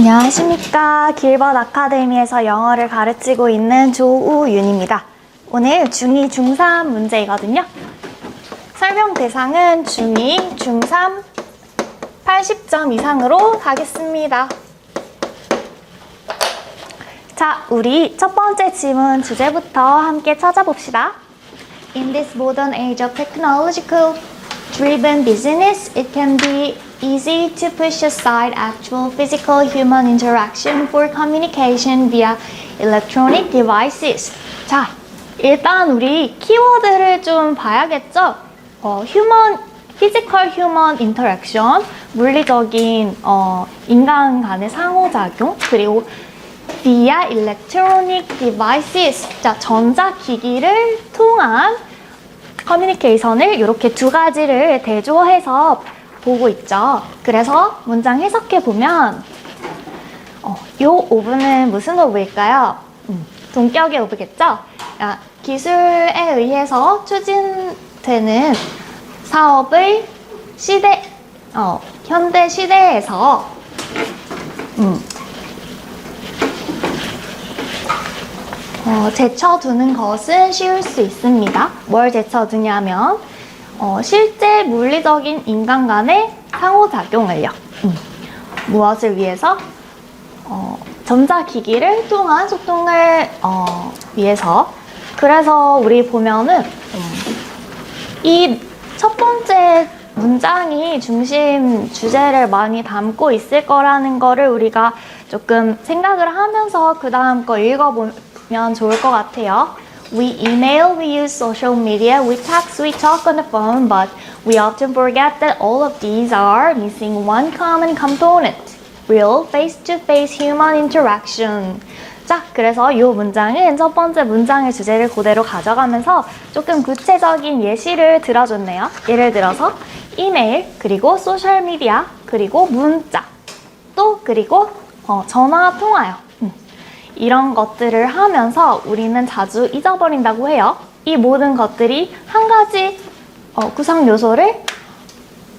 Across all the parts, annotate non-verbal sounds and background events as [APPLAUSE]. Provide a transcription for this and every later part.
안녕하십니까. 길벗 아카데미에서 영어를 가르치고 있는 조우윤입니다. 오늘 중2, 중3 문제이거든요. 설명 대상은 중2, 중3 80점 이상으로 가겠습니다. 자, 우리 첫 번째 질문 주제부터 함께 찾아봅시다. In this modern age of technological driven business, it can be easy to push aside actual physical human interaction for communication via electronic devices. 자, 일단 우리 키워드를 좀 봐야겠죠? 어, human, physical human interaction, 물리적인 어, 인간 간의 상호작용, 그리고 via electronic devices, 자, 전자기기를 통한 커뮤니케이션을 이렇게 두 가지를 대조해서 보고 있죠. 그래서 문장 해석해 보면 어, 요 오브는 무슨 오브일까요? 음, 동격의 오브겠죠? 아, 기술에 의해서 추진되는 사업을 시대, 어, 현대 시대에서 음, 어, 제쳐두는 것은 쉬울 수 있습니다. 뭘 제쳐두냐면 어, 실제 물리적인 인간 간의 상호작용을요. 음. 무엇을 위해서? 어, 전자기기를 통한 소통을 어, 위해서. 그래서 우리 보면은 이 첫 번째 문장이 중심 주제를 많이 담고 있을 거라는 거를 우리가 조금 생각을 하면서 그 다음 거 읽어보면 좋을 것 같아요. We email, we use social media, we text, we talk on the phone, but we often forget that all of these are missing one common component. Real face-to-face human interaction. 자, 그래서 이 문장은 첫 번째 문장의 주제를 그대로 가져가면서 조금 구체적인 예시를 들어줬네요. 예를 들어서 이메일, 그리고 소셜미디어, 그리고 문자, 또 그리고 어, 전화 통화요. 음. 이런 것들을 하면서 우리는 자주 잊어버린다고 해요. 이 모든 것들이 한 가지 어, 구성 요소를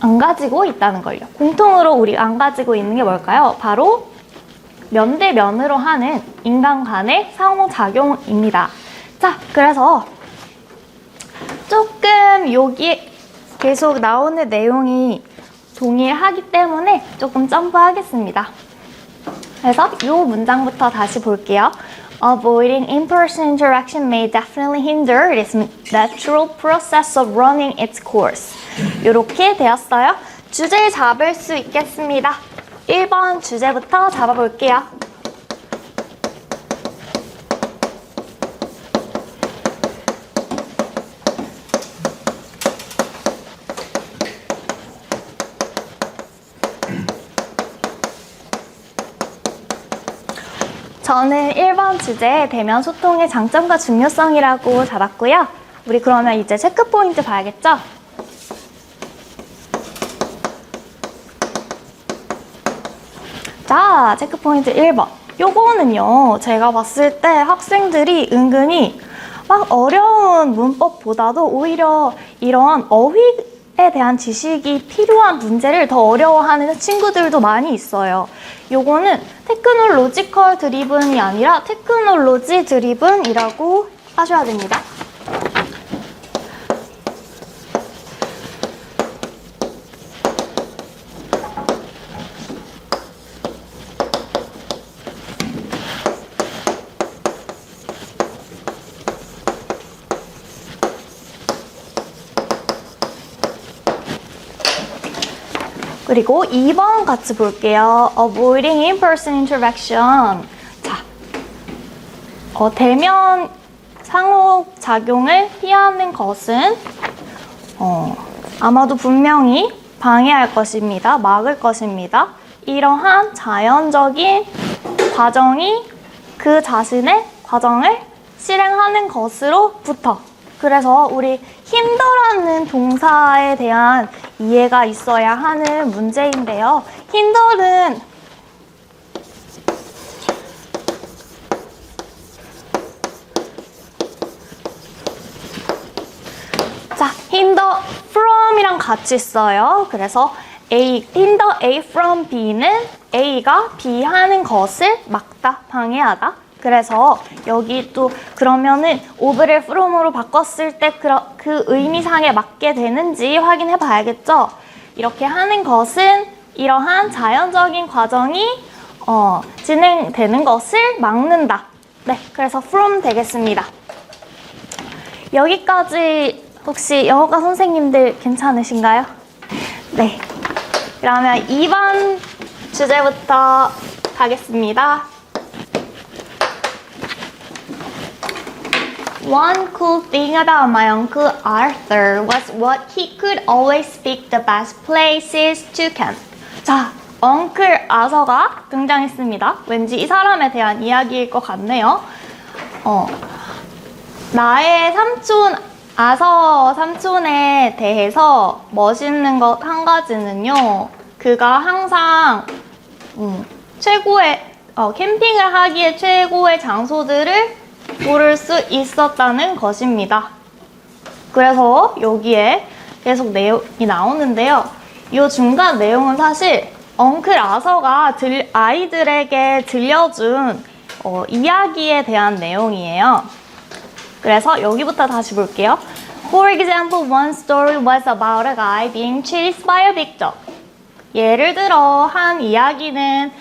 안 가지고 있다는 걸요. 공통으로 우리 안 가지고 있는 게 뭘까요? 바로 면 대 면으로 하는 인간 간의 상호작용입니다. 자, 그래서 조금 여기 계속 나오는 내용이 동일하기 때문에 조금 점프하겠습니다. 그래서 이 문장부터 다시 볼게요. Avoiding in-person interaction may definitely hinder this natural process of running its course. 이렇게 되었어요. 주제 잡을 수 있겠습니다. 1번 주제부터 잡아볼게요. 저는 1번 주제 대면 소통의 장점과 중요성이라고 잡았고요. 우리 그러면 이제 체크 포인트 봐야겠죠? 자, 체크 포인트 1번. 요거는요, 제가 봤을 때 학생들이 은근히 막 어려운 문법보다도 오히려 이런 어휘 에 대한 지식이 필요한 문제를 더 어려워하는 친구들도 많이 있어요. 요거는 테크놀로지컬 드리븐이 아니라 테크놀로지 드리븐이라고 하셔야 됩니다. 그리고 2번 같이 볼게요. Avoiding in-person interaction. 자, 어, 대면 상호작용을 피하는 것은 어, 아마도 분명히 방해할 것입니다. 막을 것입니다. 이러한 자연적인 과정이 그 자신의 과정을 실행하는 것으로부터 그래서 우리 힘들어하는 동사에 대한 이해가 있어야 하는 문제인데요. 힘들은 자, hinder from이랑 같이 써요. 그래서 A, hinder A from B는 A가 B 하는 것을 막다, 방해하다. 그래서 여기 또 그러면은 오브를 from으로 바꿨을 때 그, 그 의미상에 맞게 되는지 확인해 봐야겠죠. 이렇게 하는 것은 이러한 자연적인 과정이 어, 진행되는 것을 막는다. 네, 그래서 from 되겠습니다. 여기까지 혹시 영어과 선생님들 괜찮으신가요? 네. 그러면 2번 주제부터 가겠습니다. One cool thing about my uncle Arthur was what he could always pick the best places to camp. 자, 엉클 아서가 등장했습니다. 왠지 이 사람에 대한 이야기일 것 같네요. 어, 나의 삼촌, 아서 삼촌에 대해서 멋있는 것 한 가지는요. 그가 항상 음, 최고의 어, 캠핑을 하기에 최고의 장소들을 고를 수 있었다는 것입니다. 그래서 여기에 계속 내용이 나오는데요. 이 중간 내용은 사실 엉클 아서가 들, 아이들에게 들려준 어, 이야기에 대한 내용이에요. 그래서 여기부터 다시 볼게요. For example, one story was about a guy being chased by a big dog. 예를 들어 한 이야기는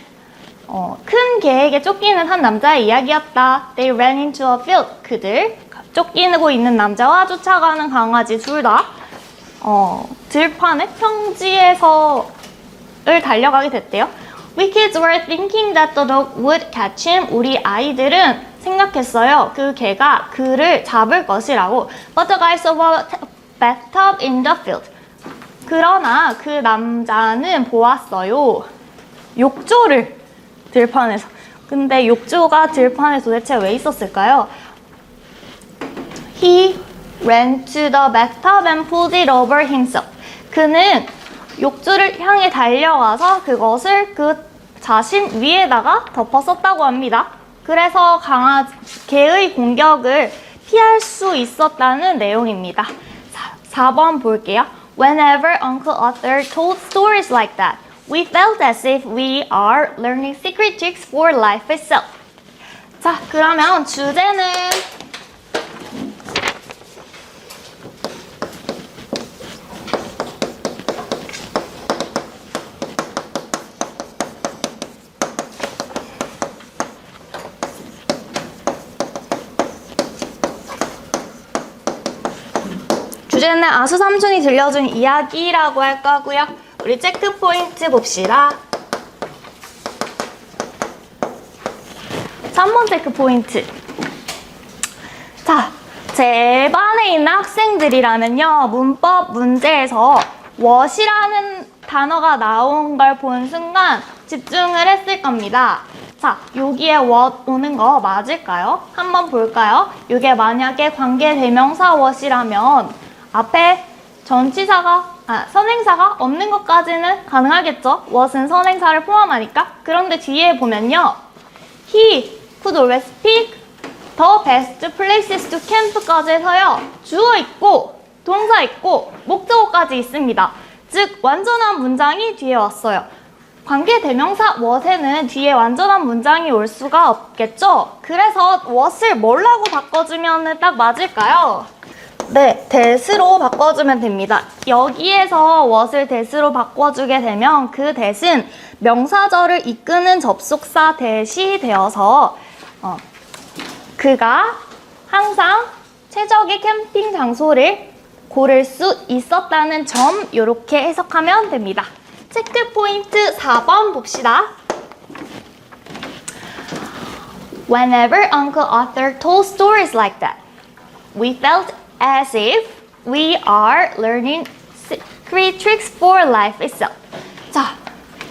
어, 큰 개에게 쫓기는 한 남자의 이야기였다. They ran into a field. 그들 쫓기고 있는 남자와 쫓아가는 강아지 둘 다 어, 들판의 평지에서 을 달려가게 됐대요. We kids were thinking that the dog would catch him. 우리 아이들은 생각했어요. 그 개가 그를 잡을 것이라고. But the guy saw a bathtub in the field. 그러나 그 남자는 보았어요. 욕조를 들판에서. 근데 욕조가 들판에 도대체 왜 있었을까요? He ran to the bathtub and pulled it over himself. 그는 욕조를 향해 달려가서 그것을 그 자신 위에다가 덮어 썼다고 합니다. 그래서 강아지, 개의 공격을 피할 수 있었다는 내용입니다. 자, 4번 볼게요. Whenever Uncle Arthur told stories like that, we felt as if we are learning secret tricks for life itself. 자, 그러면 주제는 주제는 아수 삼촌이 들려준 이야기라고 할 거고요. 우리 체크 포인트 봅시다. 3번 체크 포인트. 자, 제 반에 있는 학생들이라면요. 문법 문제에서 what이라는 단어가 나온 걸 본 순간 집중을 했을 겁니다. 자, 여기에 what 오는 거 맞을까요? 한번 볼까요? 이게 만약에 관계 대명사 what이라면 앞에 전치사가 아, 선행사가 없는 것까지는 가능하겠죠. what은 선행사를 포함하니까. 그런데 뒤에 보면요. he could always pick the best places to camp까지 해서요. 주어 있고 동사 있고 목적어까지 있습니다. 즉 완전한 문장이 뒤에 왔어요. 관계 대명사 what에는 뒤에 완전한 문장이 올 수가 없겠죠. 그래서 what을 뭐라고 바꿔주면 딱 맞을까요? 네, that으로 바꿔주면 됩니다. 여기에서 what을 that으로 바꿔주게 되면 그 that은 명사절을 이끄는 접속사 that이 되어서 어, 그가 항상 최적의 캠핑 장소를 고를 수 있었다는 점 이렇게 해석하면 됩니다. 체크 포인트 4번 봅시다. Whenever Uncle Arthur told stories like that, we felt as if we are learning secret tricks for life itself. 자,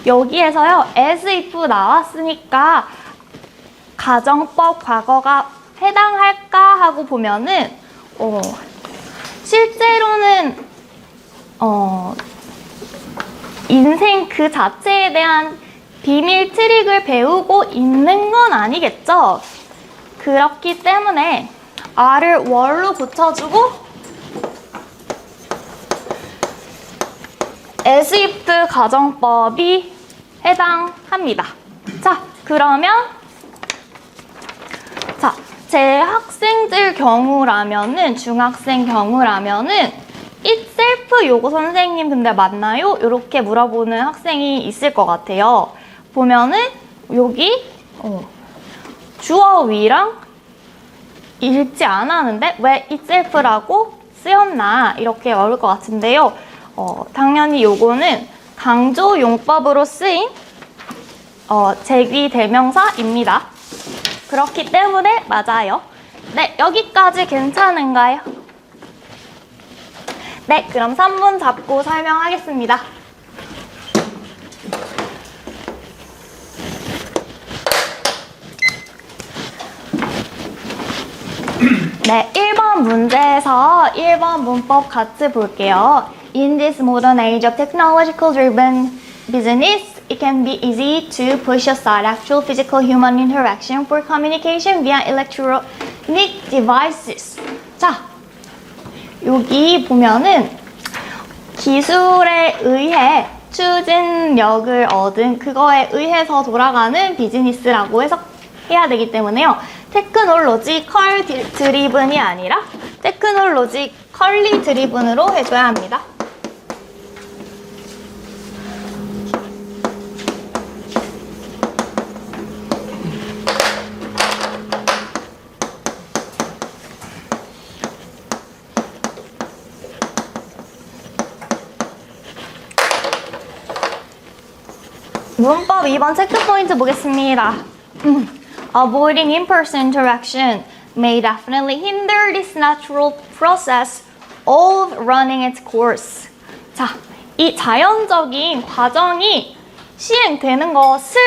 여기에서요, as if 나왔으니까 가정법 과거가 해당할까 하고 보면은, 어, 실제로는, 어, 인생 그 자체에 대한 비밀 트릭을 배우고 있는 건 아니겠죠? 그렇기 때문에 R을 월로 붙여주고 if 가정법이 해당합니다. 자, 그러면 자, 제 학생들 경우라면은 중학생 경우라면은 itself 요거 선생님 근데 맞나요? 이렇게 물어보는 학생이 있을 것 같아요. 보면은 여기 어, 주어 위랑 읽지 않았는데 왜 itself라고 쓰였나 이렇게 어려울 것 같은데요. 어, 당연히 요거는 강조 용법으로 쓰인 어, 제귀 대명사입니다. 그렇기 때문에 맞아요. 네, 여기까지 괜찮은가요? 네, 그럼 3분 잡고 설명하겠습니다. 네, 1번 문제에서 1번 문법 같이 볼게요. In this modern age of technological driven business, it can be easy to push aside actual physical human interaction for communication via electronic devices. 자, 여기 보면은 기술에 의해 추진력을 얻은 그거에 의해서 돌아가는 비즈니스라고 해석해야 되기 때문에요. 테크놀로지컬 디- 드리븐이 아니라 테크놀로지 컬리 드리븐으로 해줘야 합니다. 문법 2번 체크 포인트 보겠습니다. 음, Avoiding in-person interaction may definitely hinder this natural process of running its course. 자, 이 자연적인 과정이 시행되는 것을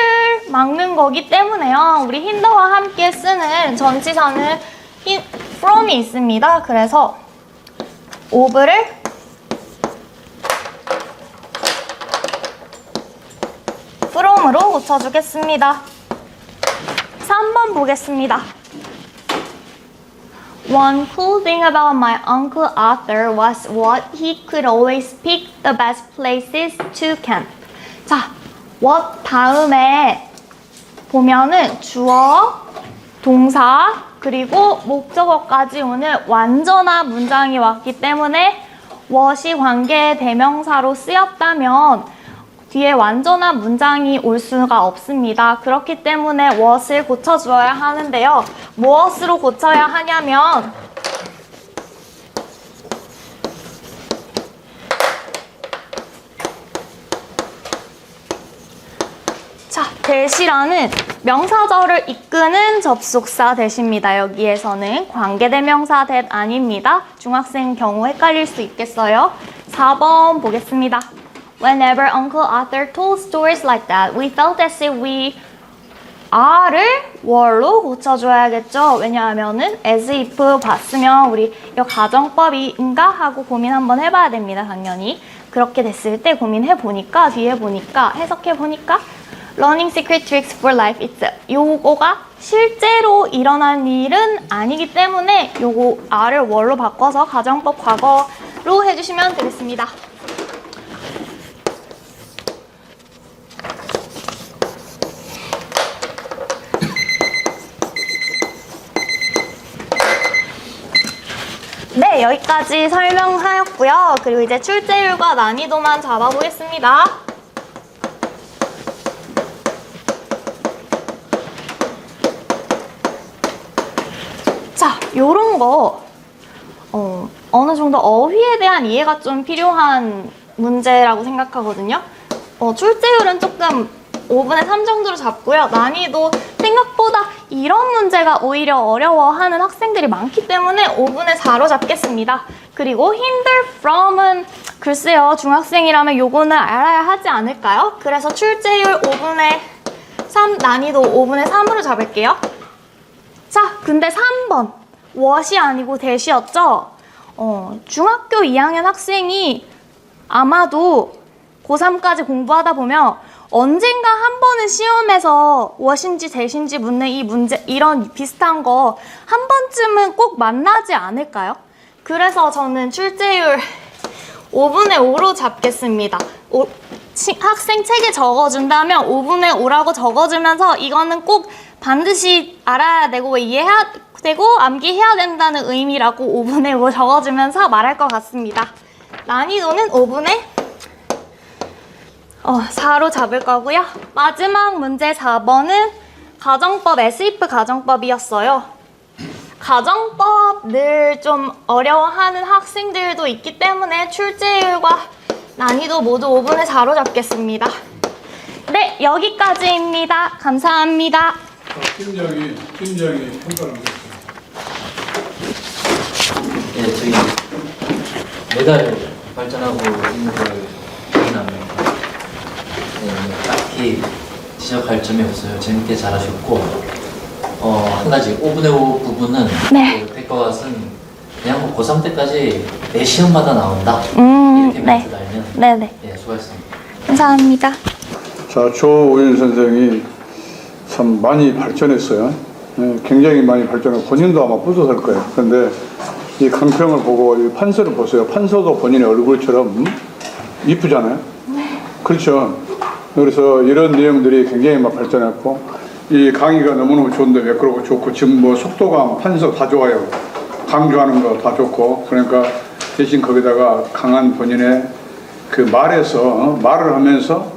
막는 거기 때문에요. 우리 hinder와 함께 쓰는 전치사는 from이 있습니다. 그래서 of를 from으로 고쳐주겠습니다. 3번 보겠습니다. One cool thing about my uncle Arthur was what he could always pick the best places to camp. 자, what 다음에 보면은 주어, 동사, 그리고 목적어까지 오늘 완전한 문장이 왔기 때문에 what이 관계 대명사로 쓰였다면 뒤에 완전한 문장이 올 수가 없습니다. 그렇기 때문에 what을 고쳐주어야 하는데요. 무엇으로 고쳐야 하냐면 자, 대시라는 명사절을 이끄는 접속사 대시입니다. 여기에서는 관계대명사 대 아닙니다. 중학생 경우 헷갈릴 수 있겠어요. 4번 보겠습니다. Whenever Uncle Arthur told stories like that, we felt as if we are를 were로 고쳐줘야겠죠. 왜냐하면은 as if 봤으면 우리 이거 가정법인가 하고 고민 한번 해봐야 됩니다. 당연히 그렇게 됐을 때 고민해 보니까 뒤에 보니까 해석해 보니까 Learning Secret Tricks for Life itself 요거가 실제로 일어난 일은 아니기 때문에 요거 are를 were로 바꿔서 가정법 과거로 해주시면 되겠습니다. 여기까지 설명하였고요. 그리고 이제 출제율과 난이도만 잡아보겠습니다. 자, 요런 거, 어, 어느 정도 어휘에 대한 이해가 좀 필요한 문제라고 생각하거든요. 어, 출제율은 조금 5분의 3 정도로 잡고요. 난이도 생각보다 이런 문제가 오히려 어려워하는 학생들이 많기 때문에 5분의 4로 잡겠습니다. 그리고 hinder from은 글쎄요. 중학생이라면 요거는 알아야 하지 않을까요? 그래서 출제율 5분의 3, 난이도 5분의 3으로 잡을게요. 자, 근데 3번. what이 아니고 대시였죠? 어, 중학교 2학년 학생이 아마도 고3까지 공부하다 보면 언젠가 한 번은 시험에서 what인지 대신지 묻는 이 문제, 이런 비슷한 거 한 번쯤은 꼭 만나지 않을까요? 그래서 저는 출제율 [LAUGHS] 5분의 5로 잡겠습니다. 오- 치- 학생 책에 적어준다면 5분의 5라고 적어주면서 이거는 꼭 반드시 알아야 되고 이해해야 되고 암기해야 된다는 의미라고 5분의 5 [LAUGHS] 적어주면서 말할 것 같습니다. 난이도는 5분의 어, 4로 잡을 거고요. 마지막 문제 4번은 가정법, SIF 가정법이었어요. 가정법 늘 좀 어려워하는 학생들도 있기 때문에 출제율과 난이도 모두 5분의 4로 잡겠습니다. 네, 여기까지입니다. 감사합니다. 팀장이 팀장이 평가를 하겠습니다. 예, 저희 매달 발전하고 있는 걸 확인하면 예, 딱히 지적할 점이 없어요. 재밌게 잘하셨고 어, 한 가지 5분의 5 부분은 네. 그 백과 같은 그냥 뭐 고3 때까지 매 시험마다 나온다 음, 이렇게 네. 멘트 달면 네네. 예, 수고하셨습니다. 감사합니다. 자, 조우인 선생이 참 많이 발전했어요. 예, 굉장히 많이 발전하고 본인도 아마 뿌듯할 거예요. 그런데 이 강평을 보고 이 판서를 보세요. 판서도 본인의 얼굴처럼 음? 이쁘잖아요. 그렇죠. 그래서 이런 내용들이 굉장히 막 발전했고 이 강의가 너무너무 좋은데 매끄럽고 좋고 지금 뭐 속도감, 판서 다 좋아요. 강조하는 거 다 좋고 그러니까 대신 거기다가 강한 본인의 그 말에서 어? 말을 하면서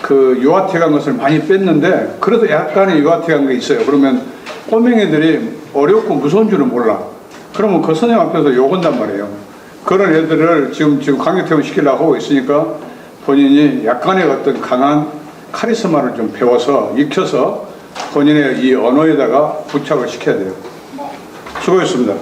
그 유아틱한 것을 많이 뺐는데 그래도 약간의 유아틱한 게 있어요. 그러면 꼬맹이들이 어렵고 무서운 줄은 몰라. 그러면 그 선생님 앞에서 욕한단 말이에요. 그런 애들을 지금 지금 강력퇴원 시키려고 하고 있으니까 본인이 약간의 어떤 강한 카리스마를 좀 배워서 익혀서 본인의 이 언어에다가 부착을 시켜야 돼요. 수고했습니다.